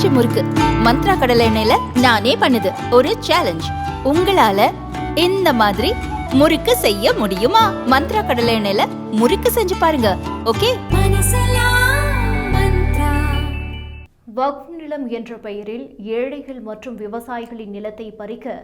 பஞ்சு முறுக்கு. மந்த்ரா கடலை எண்ணெயில நானே பண்ணுது. ஒரு சேலஞ்ச் உங்களால இந்த மாதிரி முறுக்கு செய்ய முடியுமா? மந்த்ரா கடலை எண்ணெயில முறுக்கு செஞ்சு பாருங்க. ஓகே? வக்ஃப் நிலம் என்ற பெயரில் ஏழைகள் மற்றும் விவசாயிகளின் நிலத்தை பறிக்க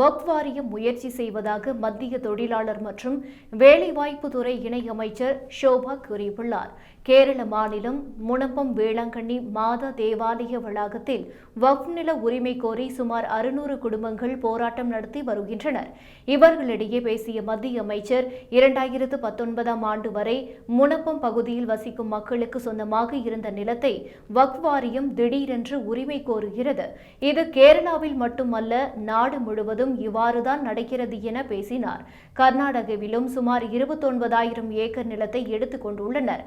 வக்ஃப் வாரியம் முயற்சி செய்வதாக மத்திய தொழிலாளர் மற்றும் வேலைவாய்ப்பு துறை இணையமைச்சர் ஷோபா கூறியுள்ளார். கேரள மாநிலம் முனப்பம் வேளாங்கண்ணி மாதா தேவாலய வளாகத்தில் வக்ஃப் நில உரிமை கோரி சுமார் அறுநூறு குடும்பங்கள் போராட்டம் நடத்தி வருகின்றனர். இவர்களிடையே பேசிய மத்திய அமைச்சர் இரண்டாயிரத்து பத்தொன்பதாம் ஆண்டு வரை முனப்பம் பகுதியில் வசிக்கும் மக்களுக்கு சொந்தமாக இருந்த நிலத்தை வக்ஃப் வாரியம் திடீரென்று உரிமை கோருகிறது. இது கேரளாவில் மட்டுமல்ல நாடு முழுவதும் இவ்வாறுதான் நடக்கிறது என பேசினார். கர்நாடகாவிலும் சுமார் இருபத்தொன்பதாயிரம் ஏக்கர் நிலத்தை எடுத்துக் கொண்டுள்ளனர்.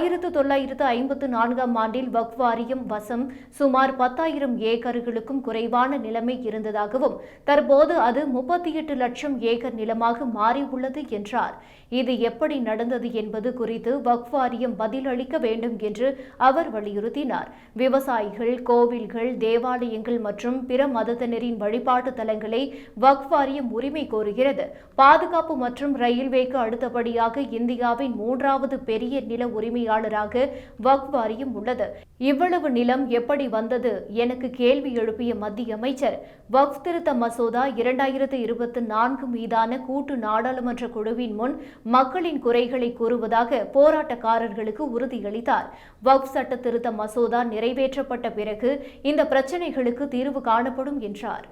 ஆயிரத்து தொள்ளாயிரத்து ஐம்பத்து நான்காம் ஆண்டில் வக்ஃப் வாரியம் வசம் சுமார் பத்தாயிரம் ஏக்கர்களுக்கும் குறைவான நிலைமை இருந்ததாகவும் தற்போது அது முப்பத்தி எட்டு லட்சம் ஏக்கர் நிலமாக மாறியுள்ளது என்றார். இது எப்படி நடந்தது என்பது குறித்து வக்ஃப் வாரியம் பதிலளிக்க வேண்டும் என்று அவர் வலியுறுத்தினார். விவசாயிகள் கோவில்கள் தேவாலயங்கள் மற்றும் பிற மதத்தினரின் வழிபாட்டு தலங்களை வக்ஃப் வாரியம் உரிமை கோருகிறது. பாதுகாப்பு மற்றும் ரயில்வேக்கு அடுத்தபடியாக இந்தியாவின் மூன்றாவது பெரிய நில உரிமையாளராக வக்ஃப் வாரியம் உள்ளது. இவ்வளவு நிலம் எப்படி வந்தது எனக்கு கேள்வி எழுப்பிய மத்திய அமைச்சர் வக்ஃப் திருத்த மசோதா இரண்டாயிரத்து இருபத்தி நான்கு மீதான கூட்டு நாடாளுமன்ற குழுவின் முன் மக்களின் குறைகளை கூறுவதாக போராட்டக்காரர்களுக்கு உறுதியளித்தார். வக்ஃப் சட்ட திருத்த மசோதா நிறைவேற்றப்பட்ட பிறகு இந்த பிரச்சினைகளுக்கு தீர்வு காணப்படும் என்றார்.